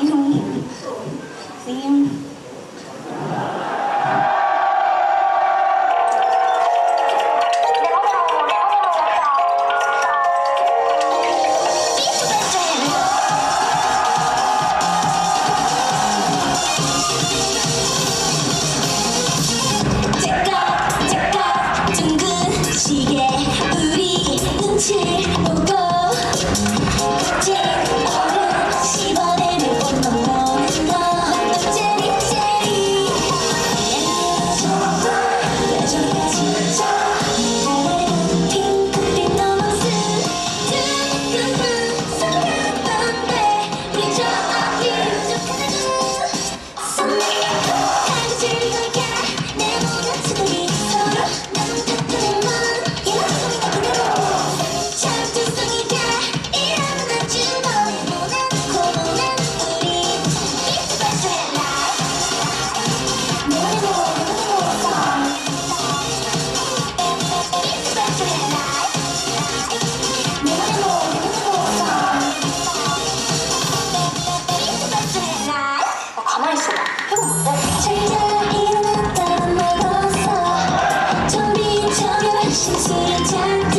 你好你神奇软件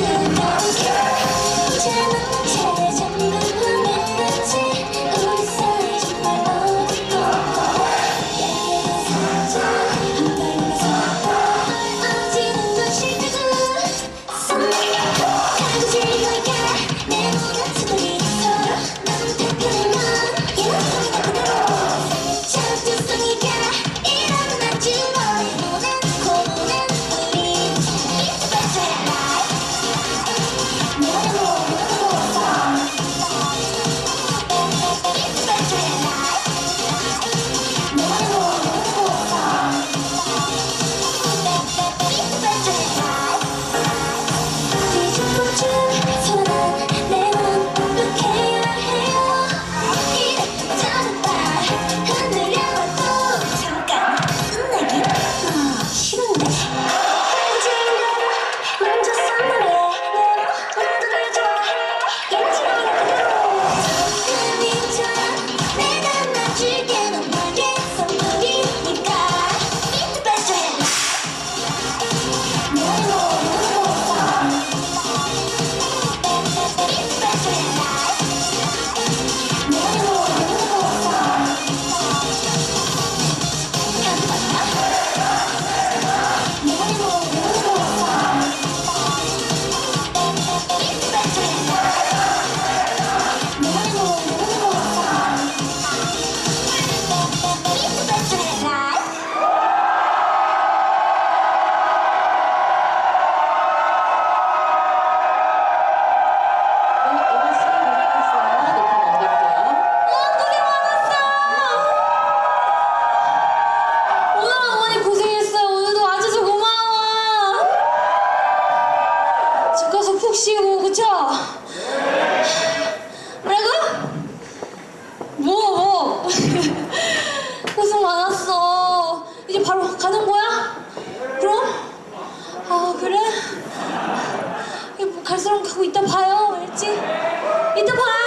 푹 쉬고 그쵸? 뭐라고? 뭐 뭐? 고생 많았어 이제 바로 가는 거야? 그럼? 아 그래? 뭐 갈 사람 가고 이따 봐요 알지? 이따 봐요